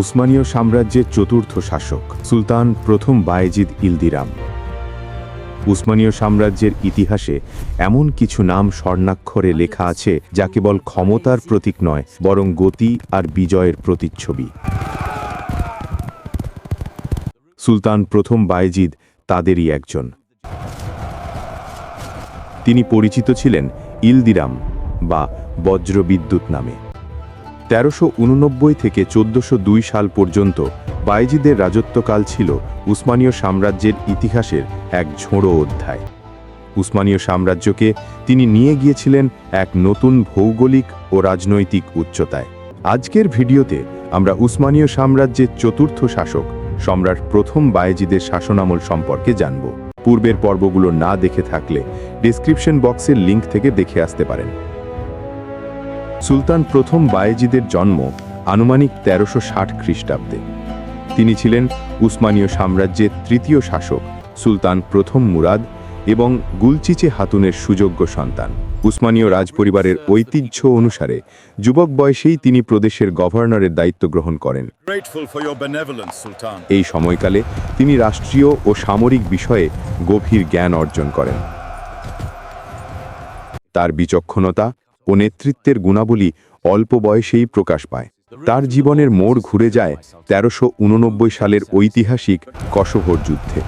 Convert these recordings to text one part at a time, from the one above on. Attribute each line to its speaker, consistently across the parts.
Speaker 1: উসমানীয় সাম্রাজ্যের চতুর্থ শাসক, সুলতান প্রথম বায়েজিদ ইলদিরাম। উসমানীয় সাম্রাজ্যের ইতিহাসে এমন কিছু নাম স্বর্ণাক্ষরে লেখা আছে যা কেবল ক্ষমতার প্রতীক নয়, বরং গতি আর বিজয়ের প্রতিচ্ছবি। সুলতান প্রথম বায়েজিদ তাদেরই একজন। তিনি পরিচিত ছিলেন ইলদিরাম বা বজ্রবিদ্যুৎ নামে। তেরোশো উননব্বই থেকে চোদ্দশো সাল পর্যন্ত বাইজিদের রাজত্বকাল ছিল উসমানীয় সাম্রাজ্যের ইতিহাসের এক ঝোড়ো অধ্যায়। উসমানীয় সাম্রাজ্যকে তিনি নিয়ে গিয়েছিলেন এক নতুন ভৌগোলিক ও রাজনৈতিক উচ্চতায়। আজকের ভিডিওতে আমরা উসমানীয় সাম্রাজ্যের চতুর্থ শাসক, সম্রাট প্রথম বায়েজিদের শাসনামল সম্পর্কে জানব। পূর্বের পর্বগুলো না দেখে থাকলে ডিসক্রিপশন বক্সের লিংক থেকে দেখে আসতে পারেন। সুলতান প্রথম বায়েজিদের জন্ম আনুমানিক তেরোশো ষাট খ্রিস্টাব্দে। তিনি ছিলেন উসমানীয় সাম্রাজ্যের তৃতীয় শাসক সুলতান প্রথম মুরাদ এবং গুলচিচে হাতুনের সুযোগ্য সন্তান। উসমানীয় রাজপরিবারের ঐতিহ্য অনুসারে যুবক বয়সেই তিনি প্রদেশের গভর্নরের দায়িত্ব গ্রহণ করেন. এই সময়কালে তিনি রাষ্ট্রীয় ও সামরিক বিষয়ে গভীর জ্ঞান অর্জন করেন। তার বিচক্ষণতা ও নেতৃত্বের গুণাবলী অল্প বয়সেই প্রকাশ পায়। তার জীবনের মোড় ঘুরে যায় তেরোশো সালের ঐতিহাসিক কসোভোর যুদ্ধে।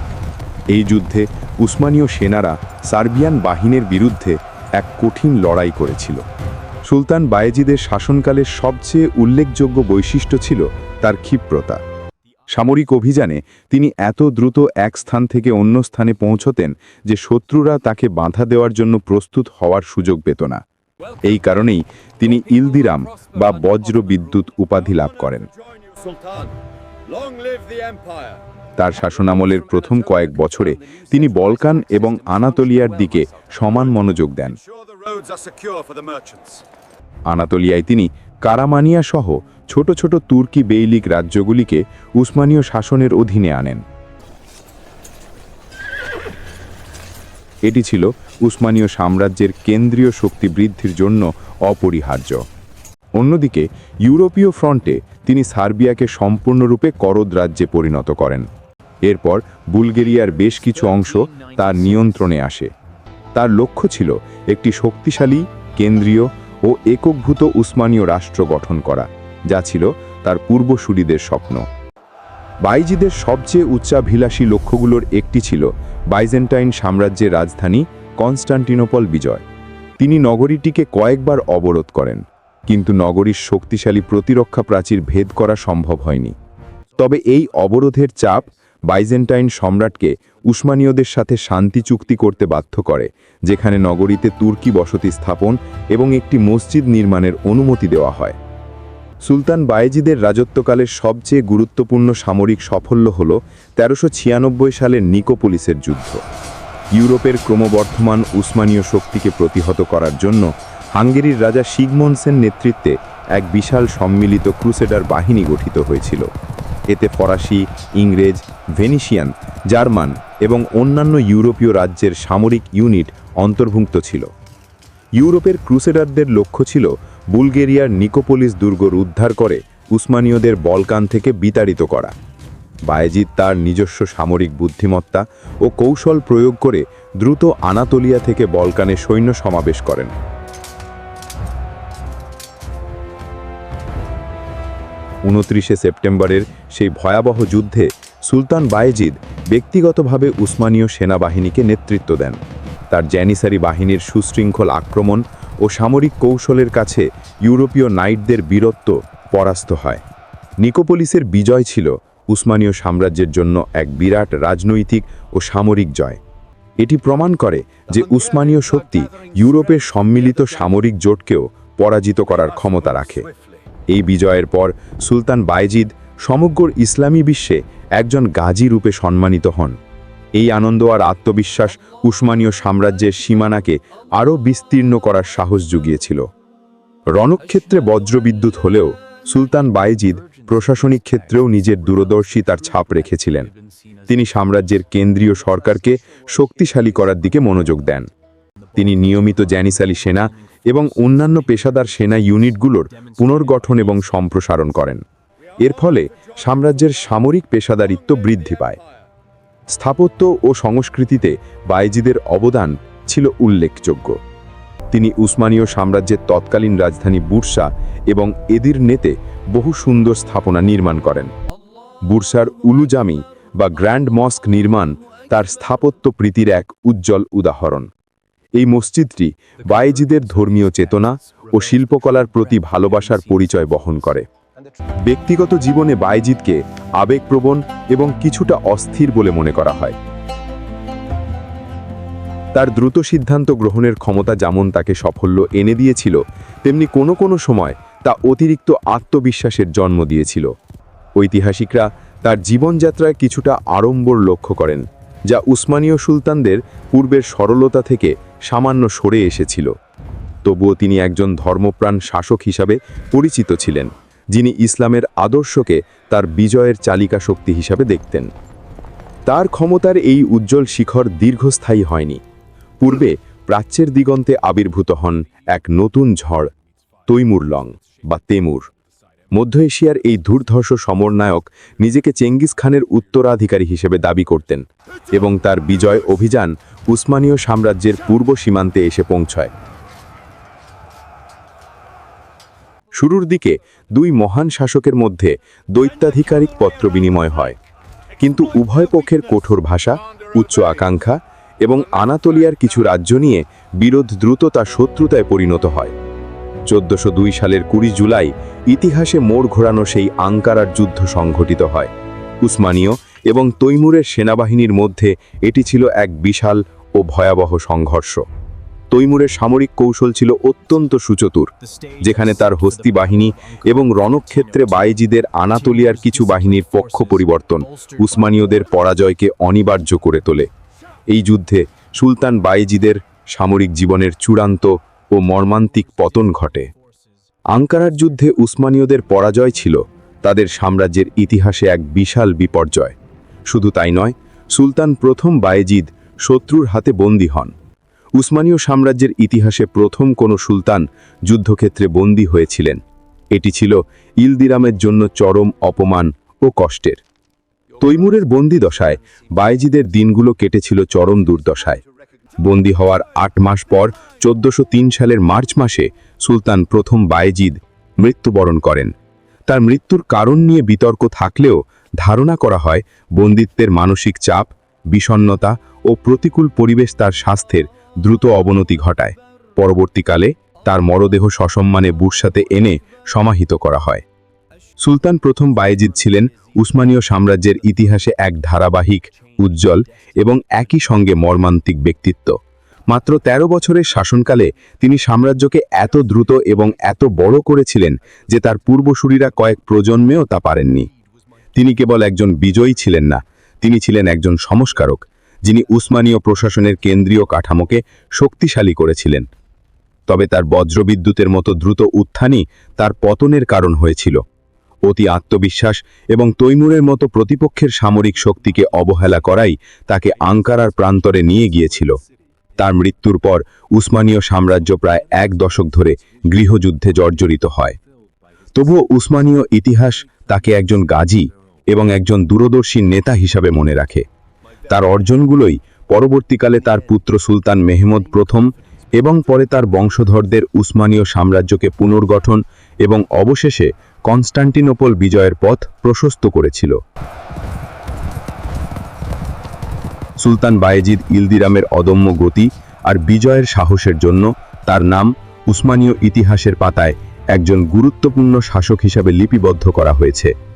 Speaker 1: এই যুদ্ধে উসমানীয় সেনারা সার্বিয়ান বাহিনীর বিরুদ্ধে এক কঠিন লড়াই করেছিল। সুলতান বায়েজিদের শাসনকালের সবচেয়ে উল্লেখযোগ্য বৈশিষ্ট্য ছিল তার ক্ষিপ্রতা। সামরিক অভিযানে তিনি এত দ্রুত এক স্থান থেকে অন্য স্থানে পৌঁছতেন যে শত্রুরা তাকে বাধা দেওয়ার জন্য প্রস্তুত হওয়ার সুযোগ পেত না। এই কারণেই তিনি ইলদিরাম বা বজ্র বিদ্যুৎ উপাধি লাভ করেন. তার শাসনামলের প্রথম কয়েক বছরে তিনি বলকান এবং আনাতোলিয়ার দিকে সমান মনোযোগ দেন. আনাতোলিয়ায় তিনি কারামানিয়া সহ ছোট ছোট তুর্কি বেইলিক রাজ্যগুলিকে উসমানীয় শাসনের অধীনে আনেন এটি ছিল উসমানীয় সাম্রাজ্যের কেন্দ্রীয় শক্তি বৃদ্ধির জন্য অপরিহার্য। অন্যদিকে, ইউরোপীয় ফ্রন্টে তিনি সার্বিয়াকে সম্পূর্ণরূপে করদ রাজ্যে পরিণত করেন। এরপর বুলগেরিয়ার বেশ কিছু অংশ তার নিয়ন্ত্রণে আসে। তার লক্ষ্য ছিল একটি শক্তিশালী, কেন্দ্রীয় ও একীভূত উসমানীয় রাষ্ট্র গঠন করা, যা ছিল তার পূর্বসূরিদের স্বপ্ন। বাইজিদের সবচেয়ে উচ্চাভিলাষী লক্ষ্যগুলোর একটি ছিল বাইজেন্টাইন সাম্রাজ্যের রাজধানী কনস্টান্টিনোপল বিজয়। তিনি নগরীটিকে কয়েকবার অবরোধ করেন, কিন্তু নগরীর শক্তিশালী প্রতিরক্ষা প্রাচীর ভেদ করা সম্ভব হয়নি। তবে এই অবরোধের চাপ বাইজেন্টাইন সম্রাটকে উসমানীয়দের সাথে শান্তি চুক্তি করতে বাধ্য করে, যেখানে নগরীতে তুর্কি বসতি স্থাপন এবং একটি মসজিদ নির্মাণের অনুমতি দেওয়া হয়। সুলতান বায়েজিদের রাজত্বকালের সবচেয়ে গুরুত্বপূর্ণ সামরিক সাফল্য হল তেরোশো ছিয়ানব্বই সালের নিকোপোলিসের যুদ্ধ। ইউরোপের ক্রমবর্ধমান উসমানীয় শক্তিকে প্রতিহত করার জন্য হাঙ্গেরির রাজা সিগমন্সের নেতৃত্বে এক বিশাল সম্মিলিত ক্রুসেডার বাহিনী গঠিত হয়েছিল। এতে ফরাসি, ইংরেজ ভেনিশিয়ান জার্মান এবং অন্যান্য ইউরোপীয় রাজ্যের সামরিক ইউনিট অন্তর্ভুক্ত ছিল। ইউরোপের ক্রুসেডারদের লক্ষ্য ছিল বুলগেরিয়ার নিকোপোলিস দুর্গ উদ্ধার করে উসমানীয়দের বলকান থেকে বিতাড়িত করা। বায়েজিদ তার নিজস্ব সামরিক বুদ্ধিমত্তা ও কৌশল প্রয়োগ করে দ্রুত আনাতোলিয়া থেকে বলকানে সৈন্য সমাবেশ করেন। উনত্রিশে সেপ্টেম্বরের সেই ভয়াবহ যুদ্ধে সুলতান বায়েজিদ ব্যক্তিগতভাবে উসমানীয় সেনাবাহিনীকে নেতৃত্ব দেন। তার জ্যানিসারি বাহিনীর সুশৃঙ্খল আক্রমণ ও সামরিক কৌশলের কাছে ইউরোপীয় নাইটদের বীরত্ব পরাস্ত হয়। নিকোপোলিসের বিজয় ছিল উসমানীয় সাম্রাজ্যের জন্য এক বিরাট রাজনৈতিক ও সামরিক জয়। এটি প্রমাণ করে যে উসমানীয় শক্তি ইউরোপের সম্মিলিত সামরিক জোটকেও পরাজিত করার ক্ষমতা রাখে। এই বিজয়ের পর সুলতান বায়েজিদ সমগ্র ইসলামী বিশ্বে একজন গাজী রূপে সম্মানিত হন। এই আনন্দ আর আত্মবিশ্বাস উসমানীয় সাম্রাজ্যের সীমানাকে আরও বিস্তীর্ণ করার সাহস জুগিয়েছিল। রণক্ষেত্রে বজ্রবিদ্যুৎ হলেও সুলতান বায়েজিদ প্রশাসনিক ক্ষেত্রেও নিজের দূরদর্শিতার ছাপ রেখেছিলেন। তিনি সাম্রাজ্যের কেন্দ্রীয় সরকারকে শক্তিশালী করার দিকে মনোযোগ দেন। তিনি নিয়মিত জ্যানিসালি সেনা এবং অন্যান্য পেশাদার সেনা ইউনিটগুলোর পুনর্গঠন এবং সম্প্রসারণ করেন। এর ফলে সাম্রাজ্যের সামরিক পেশাদারিত্ব বৃদ্ধি পায়। স্থাপত্য ও সংস্কৃতিতে বাইজিদের অবদান ছিল উল্লেখযোগ্য। তিনি উসমানীয় সাম্রাজ্যের তৎকালীন রাজধানী বুরসা এবং এদির নেতে বহু সুন্দর স্থাপনা নির্মাণ করেন। বুরসার উলুজামি বা গ্র্যান্ড মস্ক নির্মাণ তার স্থাপত্য প্রীতির এক উজ্জ্বল উদাহরণ। এই মসজিদটি বায়েজিদের ধর্মীয় চেতনা ও শিল্পকলার প্রতি ভালোবাসার পরিচয় বহন করে। ব্যক্তিগত জীবনে বায়েজিদকে আবেগপ্রবণ এবং কিছুটা অস্থির বলে মনে করা হয়। তার দ্রুত সিদ্ধান্ত গ্রহণের ক্ষমতা যেমন তাকে সাফল্য এনে দিয়েছিল, তেমনি কোনো কোনো সময় তা অতিরিক্ত আত্মবিশ্বাসের জন্ম দিয়েছিল। ঐতিহাসিকরা তার জীবনযাত্রায় কিছুটা আড়ম্বর লক্ষ্য করেন, যা উসমানীয় সুলতানদের পূর্বের সরলতা থেকে সামান্য সরে এসেছিল। তবুও তিনি একজন ধর্মপ্রাণ শাসক হিসাবে পরিচিত ছিলেন। যিনি ইসলামের আদর্শকে তার বিজয়ের চালিকা শক্তি হিসাবে দেখতেন। তার ক্ষমতার এই উজ্জ্বল শিখর দীর্ঘস্থায়ী হয়নি। পূর্বে প্রাচ্যের দিগন্তে আবির্ভূত হন এক নতুন ঝড়, তৈমুর লং বা তেমুর। মধ্য এশিয়ার এই ধূর্ধর্ষ সমরনায়ক নিজেকে চেঙ্গিস খানের উত্তরাধিকারী হিসেবে দাবি করতেন এবং তার বিজয় অভিযান উসমানীয় সাম্রাজ্যের পূর্ব সীমান্তে এসে পৌঁছয়। শুরুর দিকে দুই মহান শাসকের মধ্যে দৈত্যাধিকারিক পত্র বিনিময় হয়। কিন্তু উভয় পক্ষের কঠোর ভাষা, উচ্চ আকাঙ্ক্ষা এবং আনাতোলিয়ার কিছু রাজ্য নিয়ে বিরোধ দ্রুত তা শত্রুতায় পরিণত হয়। চোদ্দশো সালের কুড়ি জুলাই ইতিহাসে মোড় ঘোরানো সেই আঙ্কারার যুদ্ধ সংঘটিত হয়। উসমানীয় এবং তৈমুরের সেনাবাহিনীর মধ্যে এটি ছিল এক বিশাল ও ভয়াবহ সংঘর্ষ। তৈমুরের সামরিক কৌশল ছিল অত্যন্ত সুচতুর যেখানে তার হস্তি বাহিনী এবং রণক্ষেত্রে বায়েজিদের আনাতোলিয়ার কিছু বাহিনীর পক্ষ পরিবর্তন উসমানীয়দের পরাজয়কে অনিবার্য করে তোলে। এই যুদ্ধে সুলতান বায়েজিদের সামরিক জীবনের চূড়ান্ত ও মর্মান্তিক পতন ঘটে। আঙ্কারার যুদ্ধে উসমানীয়দের পরাজয় ছিল তাদের সাম্রাজ্যের ইতিহাসে এক বিশাল বিপর্যয়। শুধু তাই নয় সুলতান প্রথম বায়েজিদ শত্রুর হাতে বন্দী হন। উসমানীয় সাম্রাজ্যের ইতিহাসে প্রথম কোনো সুলতান যুদ্ধক্ষেত্রে বন্দী হয়েছিলেন। এটি ছিল ইলদিরামের জন্য চরম অপমান ও কষ্টের। তৈমুরের বন্দি দশায় বায়েজিদের দিনগুলো কেটেছিল চরম দুর্দশায়। বন্দী হওয়ার আট মাস পর চোদ্দশো সালের মার্চ মাসে সুলতান প্রথম বায়েজিদ মৃত্যুবরণ করেন। তার মৃত্যুর কারণ নিয়ে বিতর্ক থাকলেও ধারণা করা হয়, বন্দিত্বের মানসিক চাপ বিষণ্নতা ও প্রতিকূল পরিবেশ তার স্বাস্থ্যের দ্রুত অবনতি ঘটায়। পরবর্তীকালে তার মরদেহ সসম্মানে বুরসাতে এনে সমাহিত করা হয়। সুলতান প্রথম বায়েজিদ ছিলেন উসমানীয় সাম্রাজ্যের ইতিহাসে এক ধারাবাহিক, উজ্জ্বল এবং একই সঙ্গে মর্মান্তিক ব্যক্তিত্ব। মাত্র ১৩ বছরের শাসনকালে তিনি সাম্রাজ্যকে এত দ্রুত এবং এত বড় করেছিলেন যে তার পূর্বসূরীরা কয়েক প্রজন্মেও তা পারেননি। তিনি কেবল একজন বিজয়ী ছিলেন না, তিনি ছিলেন একজন সংস্কারক। যিনি উসমানীয় প্রশাসনের কেন্দ্রীয় কাঠামোকে শক্তিশালী করেছিলেন। তবে তার বজ্রবিদ্যুতের মতো দ্রুত উত্থানই তার পতনের কারণ হয়েছিল। অতি আত্মবিশ্বাস এবং তৈমুরের মতো প্রতিপক্ষের সামরিক শক্তিকে অবহেলা করাই তাকে আঙ্কারার প্রান্তরে নিয়ে গিয়েছিল। তার মৃত্যুর পর উসমানীয় সাম্রাজ্য প্রায় এক দশক ধরে গৃহযুদ্ধে জর্জরিত হয়। তবুও উসমানীয় ইতিহাস তাকে একজন গাজী এবং একজন দূরদর্শী নেতা হিসাবে মনে রাখে। তার অর্জনগুলোই পরবর্তীকালে তার পুত্র সুলতান মেহমদ প্রথম এবং পরে তার বংশধরদের উসমানীয় সাম্রাজ্যকে পুনর্গঠন এবং অবশেষে কনস্টান্টিনোপল বিজয়ের পথ প্রশস্ত করেছিল। সুলতান বায়েজিদ ইলদিরামের অদম্য গতি আর বিজয়ের সাহসের জন্য তার নাম উসমানীয় ইতিহাসের পাতায় একজন গুরুত্বপূর্ণ শাসক হিসাবে লিপিবদ্ধ করা হয়েছে।